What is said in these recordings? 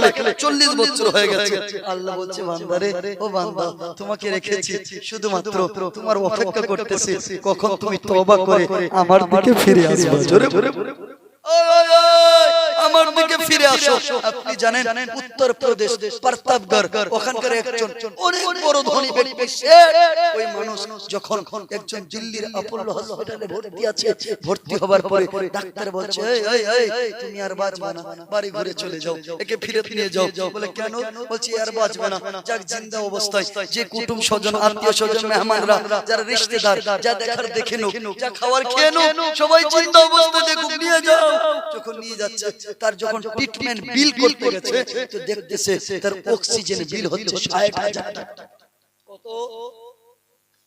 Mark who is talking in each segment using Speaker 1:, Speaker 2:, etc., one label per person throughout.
Speaker 1: রাখলে চল্লিশ বছর হয়ে গেছে। আল্লাহ বলছে বান্দারে ও বান্দা তোমাকে রেখেছি শুধুমাত্র তোমার অপেক্ষা করতেছি কখন তুমি তবা করে আমার দিকে ফিরে আসবে? জোরে। আমার দিকে ফিরে আসো। আপনি জানেন উত্তর প্রদেশ প্রতাপগড় ওখানকার একজন অনেক বড় ধনী ব্যক্তি। ওই মানুষ যখন একজন দিল্লির আপোলো হসপিটালে ভর্তি আছে ভর্তি হবার পরে ডাক্তার বলছে এই এই এই তুমি আর বাঁচবে না বাড়ি ঘুরে চলে যাও একে ফিরে ফিরে যাও বলে কেন? বলছি আর বাঁচবে না। যাক জিন্দা অবস্থায় যে কুটুম স্বজন আত্মীয় স্বজন মেহমানরা যারা রিশতেদার যা দেখার দেখে নো যা খাওয়ার খেয়ে নো সবাই জিন্দা অবস্থায় নিয়ে যাও যখন নিয়ে যাচ্ছে তার যখন ট্রিটমেন্ট বিল করতে গেছে তো দেখতেছে তার অক্সিজেন বিল হচ্ছে ষাট হাজার টাকা। কত?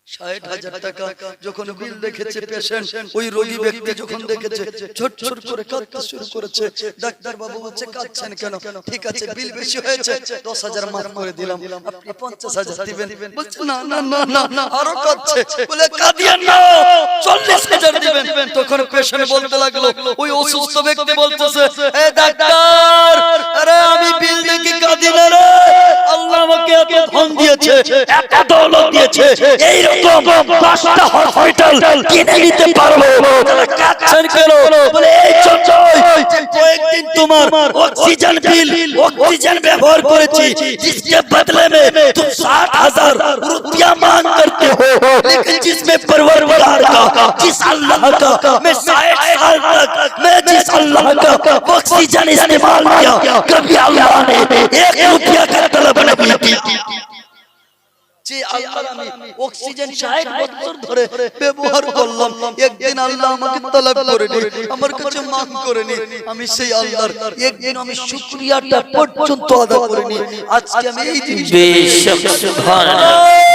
Speaker 1: ষাট হাজার টাকা যখন বিল দেখেছে পেশেন্ট ওই রোগী ব্যক্তি যখন দেখেছে ছোট ছোট করে কাঁদতে শুরু করেছে। ডাক্তার বাবু বলছে কাঁদছেন কেন? ঠিক আছে বিল বেশি হয়েছে দশ হাজার মাফ করে দিলাম। আপনি পঞ্চাশ হাজার দিবেন। বলছে না না না না না আরও কাঁদছে। বলে কাঁদিয়েন না চল্লিশ হাজার দিবেন। তখন পেশেন্ট বলতে লাগল ওই অসুস্থ ব্যক্তি বলতেছে এ ডাক্তার আরে আমি বিল দেখে কাঁদি না রে আল্লাহ আমাকে এত ধন দিয়েছে এত দৌলত দিয়েছে এইরকম দশটা হসপিটাল কিনে নিতে পারবো তাহলে কাঁদছেন কেন বলে এই জন্যই যে কয়েকদিন তোমার অক্সিজেন বিল অক্সিজেন ব্যবহার করেছি जिसके बदले में तुम साठ हजार रुपया मांग करते हो लेकिन जिसमें परवरदिगार का जिस अल्लाह का मैं साठ साल तक मैं जिस अल्लाह का ऑक्सीजन इस्तेमाल किया कभी अल्लाह ने एक रुपया का तलब नहीं की যে আল্লাহ আমি অক্সিজেন 60 বছর ধরে ব্যবহার করলাম। একদিন আল্লাহ আমাকে তলব করেনি। আমার কাছে মান করেনি। আমি সেই আল্লাহর একদিন আমি শুকরিয়াটা পর্যন্ত আদা করিনি। আজকে আমি এই জিনিস
Speaker 2: সুবহানাল্লাহ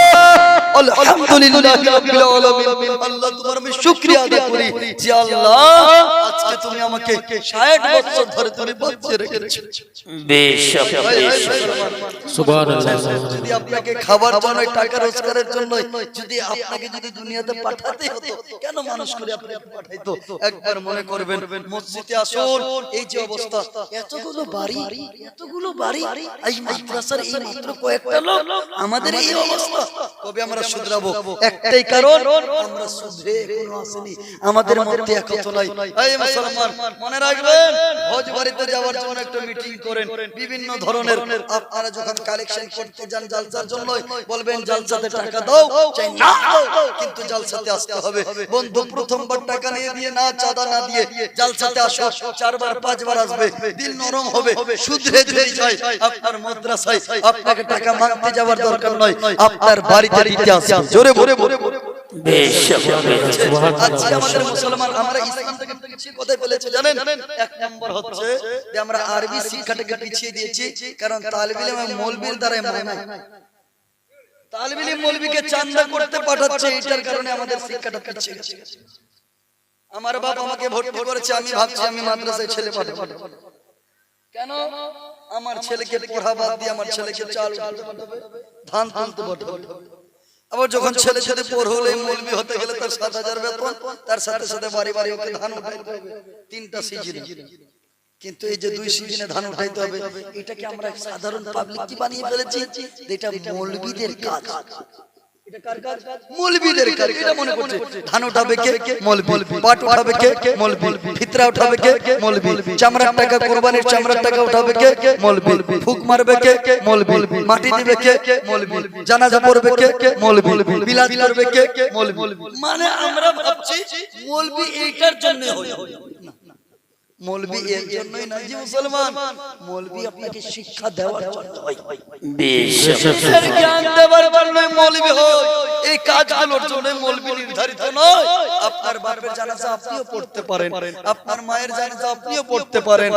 Speaker 1: আলহামদুলিল্লাহ রাব্বিল আলামিন। আল্লাহ তোমার আমি শুকরিয়া আদা করি যে আল্লাহ আজকে তুমি আমাকে 60 বছর ধরে তুমি বাঁচিয়ে রেখেছো।
Speaker 2: বেশক বেশক
Speaker 3: সুবহানাল্লাহ।
Speaker 1: যদি আপনাকে খাবার জন্য টাকা রোজগারের জন্য যদি আপনাকে যদি দুনিয়াতে পাঠাতে হতো কেন মানুষ করে আপনাকে পাঠাইতো? একবার মনে করবেন মসজিদে আসুন এই যে অবস্থা। এতগুলো বাড়ি এতগুলো বাড়ি এই মাদ্রাসার এই মাত্র কয়েকটা লোক আমাদের এই অবস্থা। কবে আমরা শুধরাবো একটাই কারণ আমরা শুধরে এখনও আসেনি। আমাদের মধ্যে একত নাই। এই মুসলমান মনে রাখবেন হজ বাড়িতে যাওয়ার জন্য একটা মিটিং করেন। বিভিন্ন ধরনের আপনারা যখন কালেকশন করতে যান জালসার জন্য বলবেন জালসাতে টাকা দাও চাই না কিন্তু জালসাতে আসতে হবে। বন্ধু প্রথমবার টাকা নিয়ে দিয়ে না চাঁদা না দিয়ে জালসাতে আসো। চারবার পাঁচবার আসবে। দিল নরম হবে শুধরে যদি যায় আপনার মাদ্রাসায় আপনাকে টাকা মাগতে যাওয়ার দরকার নয়। আপনার বাড়িতে দিতে আসবে। জোরে আমাদের মুসলমান আমরা ইসলাম থেকে কোথায় ফেলেছে জানেন? এক নম্বর হচ্ছে যে আমরা আরবি শিক্ষাটাকে পিছিয়ে দিয়েছি কারণ তালিবিল মৌলবীর দ্বারা মৌলবীকে চান্দা করতে পাঠাচ্ছে এটার কারণে আমাদের শিক্ষাটা পিছিয়ে গেছে। আমার বাপ আমাকে ভর্তি করেছে আমি ভাবছি আমি মাদ্রাসায় ছেলে পাঠাবো। কেন? আমার ছেলেকে পড়া বাদ দিয়ে আমার ছেলেকে চাল ধান তুলতে পাঠাবে। আবার যখন ছেলে ছেলে পর হলে মৌলবি হতে গেলে তার সাত হাজার বেতন তার সাথে সাথে বাড়ি বাড়ি ওকে ধান উঠাইতে হবে। তিনটা সিজন। কিন্তু এই যে দুই সিজনে ধান উঠাইতে হবে এটাকে আমরা সাধারণ পাবলিক কি বানিয়ে ফেলেছি? এটা মৌলবিদের কাজ। কাজ? মৌলবীদের কাজ? এটা মনে করছে ধান উঠাবে কে? মৌলবি। পাট উঠাবে কে? মৌলবি। ফিতরা উঠাবে কে? মৌলবি। চামড়ার টাকা কোরবানির চামড়ার টাকা উঠাবে কে? মৌলবি। ফুক মারবে কে? মৌলবি। মাটি দিবে কে? মৌলবি। জানাজা পড়বে কে? মৌলবি। বিলাদ করবে কে? মৌলবি। মানে আমরা ভাবছি মৌলবি এইটার জন্য হয় না। মৌলবি এর জন্যই না জি মুসলমান। মৌলবি আপনাকে শিক্ষা দেওয়ার জন্য হয় জ্ঞান দেওয়ার জন্য মৌলবি হয় এই কাজগুলোর জন্য মৌলবি নির্ধারিত নয়। আপনার বাপের জানাজা আপনিও পড়তে পারেন। আপনার মায়ের জানাজা আপনিও পড়তে পারেন।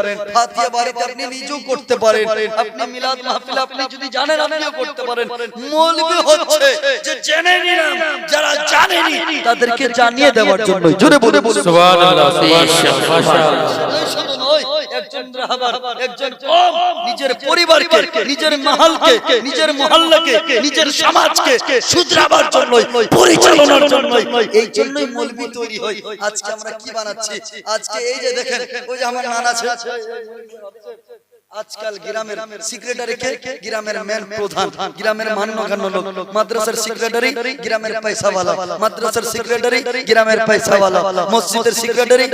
Speaker 1: বাড়িতে আপনি নিজেও করতে পারেন। আপনি মিলাদ মাহফিল আপনি যদি জানেন আপনিও করতে পারেন। মৌলবি হচ্ছে যে জেনে নিলাম যারা জানেনি তাদেরকে জানিয়ে দেওয়ার জন্য জোরে বলে বলে
Speaker 3: সুবহানাল্লাহ। সুবহানাল্লাহ।
Speaker 1: শুধু নয়, একজন রাহাবার, একজন কম নিজের পরিবারকে নিজের মাহালকে নিজের মহল্লাকে নিজের সমাজকে শুধরাবার জন্য পরিচালনার জন্য এই জন্যই মৌলবি তৈরি হয়। আজকে আমরা কি বানাচ্ছি? আজকে এই যে দেখেন ওই যে আমার নানা আছে। আজকাল গ্রামের সেক্রেটারি কে গ্রামের মেন প্রধান গ্রামের মান্যগণ্য লোক মাদ্রাসার সেক্রেটারি গ্রামের পয়সাওয়ালা মাদ্রাসার সেক্রেটারি গ্রামের পয়সাওয়ালা মসজিদের সেক্রেটারি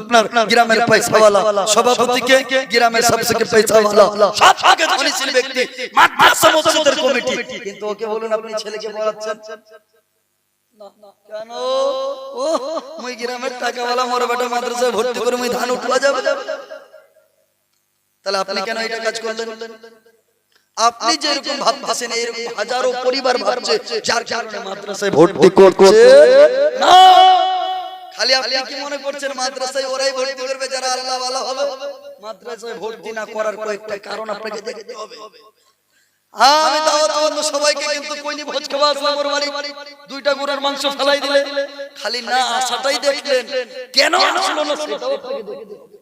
Speaker 1: আপনার গ্রামের পয়সাওয়ালা সভাপতি কে গ্রামের সবথেকে পয়সাওয়ালা সব থেকে ধনীশীল ব্যক্তি মাদ্রাসা মসজিদের কমিটি কিন্তু ওকে বলুন আপনি ছেলেকে পড়াচ্ছেন? কেন? ও মুই গ্রামের টাকাওয়ালা মোর বেটা মাদ্রাসায় ভর্তি করে মুই ধান উঠলা যাবে। তাহলে আপনি কেন এটা কাজ করলেন? আপনি যেরকম ভাবছেন এরকম হাজারো পরিবার ভাবছে যার কারণে মাদ্রাসায় ভর্তি করছে। না! খালি আপনি কি মনে করছেন মাদ্রাসায় ওরাই ভর্তি করবে যারা আল্লাহ ভালো হবে? মাদ্রাসায় ভর্তি না করার কয়েকটা কারণ আপনাকে দেখতে হবে। হ্যাঁ, আমি দাওয়াত করব সবাইকে কিন্তু কইনি ভোজ খাওয়া আসলাম ওর বাড়ি। দুইটা গরুর মাংস ফেলাই দিলে খালি না আসাটাই দেখলেন। কেন আসলো না সেটাও আপনাকে দেখতে হবে।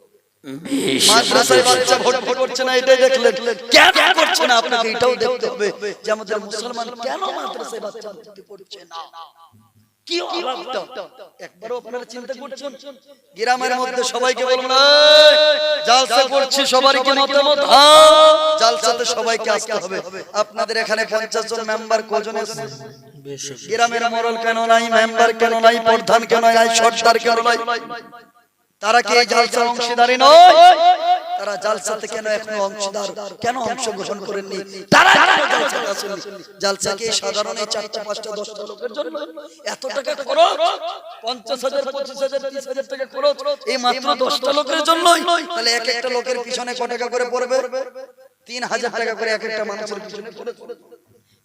Speaker 1: মাদ্রাসায় বাচ্চা ভর্তি করছে না এটাই দেখলেন। কেন করছে না আপনাকে? এটাও দেখতে হবে যে আমাদের মুসলমান কেন মাদ্রাসায় বাচ্চা ভর্তি করছে না? কি অভাবটা? একবারও আপনারা চিন্তা করছেন? গ্রামের মধ্যে সবাইকে বলুন জালসা করছি সবারই মতামত? হ্যাঁ জালসাতে সবাইকে আসতে হবে। আপনাদের এখানে পঞ্চাশ জন মেম্বার কজন গ্রামের মরল কেন নাই মেম্বার কেন নাই প্রধান কেন নাই সর্দার কেন নাই? তারা কি এই জালসার অংশীদারি নয়? তারা জালসাতে কেন এখনও অংশীদার? কেন অংশগ্রহণ করেননি? তারা জালসা কি সাধারণ এই চারটা পাঁচটা দশটা লোকের জন্য এত টাকা খরচ? পঞ্চাশ হাজার পঁচিশ হাজার তিরিশ হাজার টাকা খরচ? এই মাত্র দশটা লোকের জন্যই? তাহলে এক একটা লোকের পিছনে ক টাকা করে পড়বে? তিন হাজার টাকা করে এক একটা মানুষের পিছনে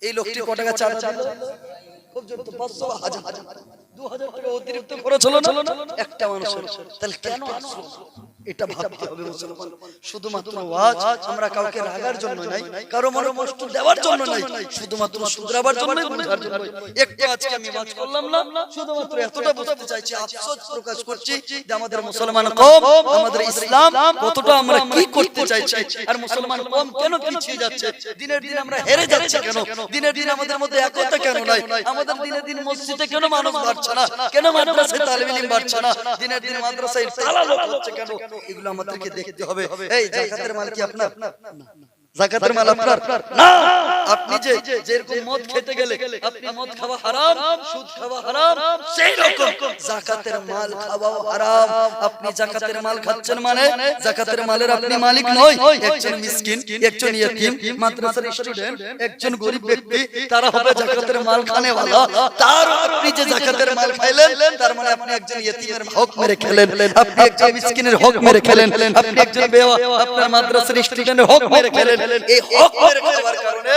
Speaker 1: এই লোকটি ক টাকা চাঁদা দিল খুব জোর তো পাঁচশো হাজার। দু হাজার টাকা অতিরিক্ত খরচ হলো না? একটা মানুষ তাহলে কেন আসলো? এটা ভাবতে হবে মুসলমান। শুধুমাত্র ওয়াজ আমরা কাউকে রাগার জন্য নাই কারও মনে কষ্ট দেওয়ার জন্য নাই শুধুমাত্র শুধরাবার জন্য বোঝার জন্য একটু আজকে আমি ওয়াজ করলাম না শুধুমাত্র এতটা বুঝতে চাইছি আফসোস প্রকাশ করছি যে আমাদের মুসলমান কম আমাদের ইসলাম কতটা আমরা কি করতে চাইছি আর মুসলমান কম কেন পিছিয়ে যাচ্ছে? দিনের দিন আমরা হেরে যাচ্ছি কেন? দিনের দিন আমাদের মধ্যে একতা কেন নাই? আমাদের দিনের দিন মসজিদে কেন মানুষ বাড়ছে না? কেন মাদ্রাসায় তালিম বাড়ছে না? দিনের দিন মাদ্রাসায় তালা লোক হচ্ছে কেন এগুলো আমাদেরকে দেখতে হবে। এই জাকাতের মাল কি আপনার? জাকাতের মাল আপনার না! আপনি যে যেরকম মদ খেতে গেলে আপনি মদ খাওয়া হারাম সুদ খাওয়া হারাম সেই রকম। জাকাতের মাল খাওয়াও হারাম। আপনি জাকাতের মাল খাচ্ছেন মানে জাকাতের মালের আপনি মালিক নয়। একজন মিসকিন একজন ইয়তিম মাদ্রাসার স্টুডেন্ট একজন গরিব ব্যক্তি তারা হবে জাকাতের মাল খানে वाला তার আপনি যে জাকাতের মাল খাইলেন তার মানে আপনি একজন ইয়তিমের হক মেরে খেলেন আপনি একজন মিসকিনের হক মেরে খেলেন। আপনি একজন বেওয়া আপনার মাদ্রাসার স্টুডেন্টের হক মেরে খেলেন এই হক মেরে খাওয়ার কারণে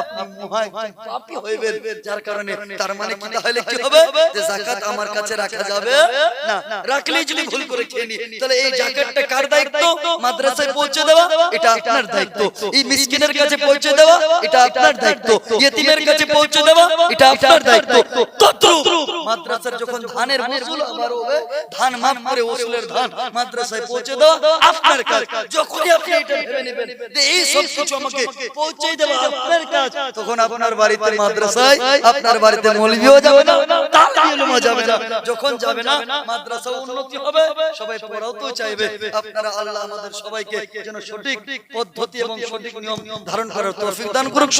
Speaker 1: আপনি মহায় পাপী হইবেন যার কারণে তার মানে কি তাহলে কি হবে? যে যাকাত আমার কাছে রাখা যাবে? না রাখলেই যদি ভুল করে খেয়ে নি তাহলে এই জাকাতটা কার দায়িত্ব? মাদ্রাসায় পৌঁছে দেওয়া? এটা আপনার দায়িত্ব। এই মিসকিনের কাছে পৌঁছে দেওয়া এটা আপনার দায়িত্ব। ইয়েতিমের কাছে পৌঁছে দেওয়া এটা আপনার দায়িত্ব। মাদ্রাসার যখন ধানের মজুল আবার হবে ধান মাপ করে ওসুলের ধান মাদ্রাসায় পৌঁছে দেওয়া আপনার কাজ যখনই আপনি এটা ভেবে নেবেন এই সব কিছু আমাকে। পৌঁছে দেওয়া আপনার কাজ তখন আপনার বাড়িতে মাদ্রাসায় আপনার বাড়িতে মৌলভিও যাবে না তালিমও যাবে না। যখন যাবে না মাদ্রাসা উন্নতি হবে। সবাই পড়াও তো চাইবে। আপনারা আল্লাহ আমাদের সবাইকে যেন সঠিক পদ্ধতি এবং সঠিক নিয়ম ধারণ করার তৌফিক দান করুক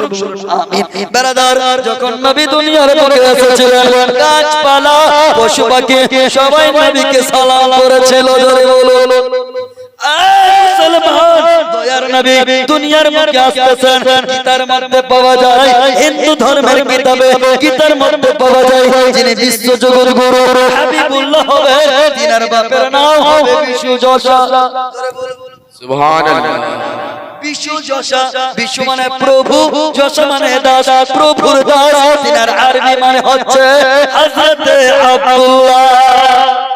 Speaker 1: আমিন। বেরাদার যখন নবী দুনিয়ার বুকে এসেছিলেন গাছপালা পশু পাখি সবাই নবীকে সালাম করেছিল জোরে বলুন। দয়ার নবী দুনিয়ার মুখে আসতেছেন। গীতার মধ্যে পাওয়া যায় হিন্দু ধর্মের কিতাবে গীতার মধ্যে পাওয়া যায় যিনি বিশ্ব জগৎ গুরু হাবিবুল্লাহ হবে তিনার বাপের নাম হবে বিষ্ণু যশা।
Speaker 3: সুবহানাল্লাহ।
Speaker 1: বিষ্ণু যশা বিশ্ব মানে প্রভু যশা মানে দাস প্রভুর দাস তিনার আরবি মানে হচ্ছে হযরত আব্দুল্লাহ।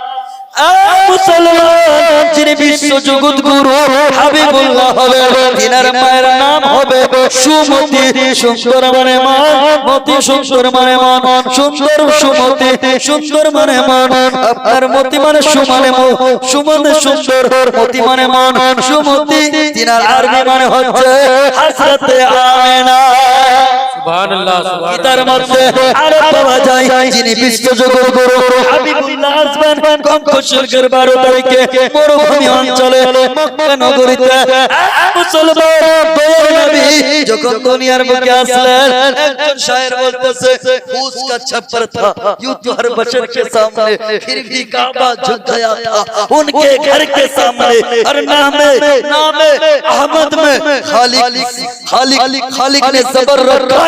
Speaker 1: মুসলমান যিনি বিশ্ব জগৎ গুরু, হাবিবুল্লাহ হবে তিনার মায়ের নাম হবে সুমতি, সুন্দর মানে মান, মতি সুন্দর মানে মান, সুন্দর সুমতি, সুন্দর মানে মান। আপনার মতি মানে সুমানে সুমনে সুন্দর, মতি মানে মান, সুমতি। তিনার আরবি মানে হচ্ছে হাসরতে আমেনা।
Speaker 3: সুবহানাল্লাহ সুবহানাল্লাহ
Speaker 1: তার মধ্যে আরো পাওয়া যায় যিনি বিশ্ব জগৎ গুরু হাবিবুল্লাহ আসবেন কঙ্কশুল্কের বারো তারিখে মরুভূমি অঞ্চলে মক্কা নগরীতে মুসলমান দয়ার নবী যখন দুনিয়ার বুকে আসলেন একজন শায়ের বলতেছে उसका छप्पर था यूं तो हर बशर के सामने फिर भी काबा झुक गया था उनके घर के सामने हर नामे नामे अहमद में खालिक खालिक खालिक ने सबर रखा